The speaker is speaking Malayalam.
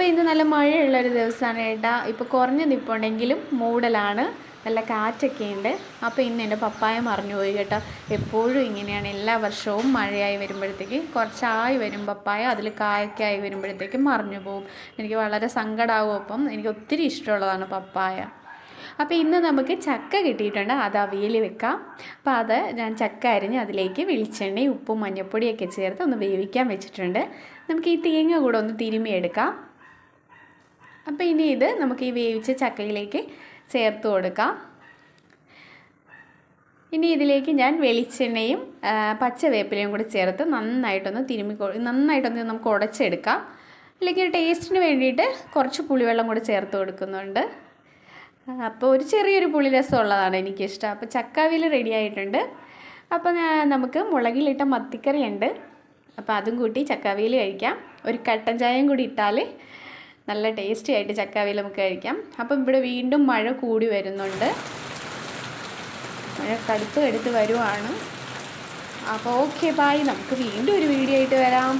അപ്പോൾ ഇന്ന് നല്ല മഴയുള്ളൊരു ദിവസമാണ് ഏട്ടാ. ഇപ്പോൾ കുറഞ്ഞ നിപ്പുണ്ടെങ്കിലും മൂടലാണ്. നല്ല കാറ്റൊക്കെ ഉണ്ട് അപ്പോൾ ഇന്ന് എന്റെ പപ്പായ മറിഞ്ഞു പോയി കേട്ടോ. എപ്പോഴും ഇങ്ങനെയാണ്. എല്ലാ വർഷവും മഴയായി വരുമ്പോഴത്തേക്ക് കുറച്ചായി വരും പപ്പായ. അതിൽ കായൊക്കെ ആയി വരുമ്പോഴത്തേക്കും മറിഞ്ഞു പോകും എനിക്ക് വളരെ സങ്കടമാവും അപ്പം. എനിക്ക് ഒത്തിരി ഇഷ്ടമുള്ളതാണ് പപ്പായ. അപ്പോൾ ഇന്ന് നമുക്ക് ചക്ക കിട്ടിയിട്ടുണ്ട്. അത് അവിയൽ വെക്കാം. അപ്പോൾ അത് ഞാൻ ചക്ക അരിഞ്ഞ് അതിലേക്ക് വെളിച്ചെണ്ണയും ഉപ്പും മഞ്ഞപ്പൊടിയൊക്കെ ചേർത്ത് ഒന്ന് വേവിക്കാൻ വെച്ചിട്ടുണ്ട്. നമുക്ക് ഈ തേങ്ങ കൂടെ ഒന്ന് തിരുമിയെടുക്കാം അപ്പോൾ ഇനി ഇത് നമുക്ക് ഈ വേവിച്ച ചക്കയിലേക്ക് ചേർത്ത് കൊടുക്കാം. ഇനി ഇതിലേക്ക് ഞാൻ വെളിച്ചെണ്ണയും പച്ചവേപ്പിലയും കൂടി ചേർത്ത് നന്നായിട്ടൊന്ന് തിരുമ്മി നന്നായിട്ടൊന്ന് നമുക്ക് ഉടച്ചെടുക്കാം. അല്ലെങ്കിൽ ടേസ്റ്റിന് വേണ്ടിയിട്ട് കുറച്ച് പുളിവെള്ളം കൂടി ചേർത്ത് കൊടുക്കുന്നുണ്ട്. അപ്പോൾ ഒരു ചെറിയൊരു പുളി രസം ഉള്ളതാണ് എനിക്കിഷ്ടം. അപ്പോൾ ചക്കാവിൽ റെഡി ആയിട്ടുണ്ട്. അപ്പോൾ നമുക്ക് മുളകിലിട്ട മത്തിക്കറി ഉണ്ട് അപ്പോൾ അതും കൂട്ടി ചക്കാവിയിൽ കഴിക്കാം. ഒരു കട്ടൻ ചായയും കൂടി ഇട്ടാൽ നല്ല ടേസ്റ്റി ആയിട്ട് ചക്കാവിയിൽ നമുക്ക് കഴിക്കാം. അപ്പം ഇവിടെ വീണ്ടും മഴ കൂടി വരുന്നുണ്ട്. മഴ കടുത്ത് എടുത്ത് വരുവാണ്. അപ്പോൾ ഓക്കെ ബായ് നമുക്ക് വീണ്ടും ഒരു വീഡിയോ ആയിട്ട് വരാം.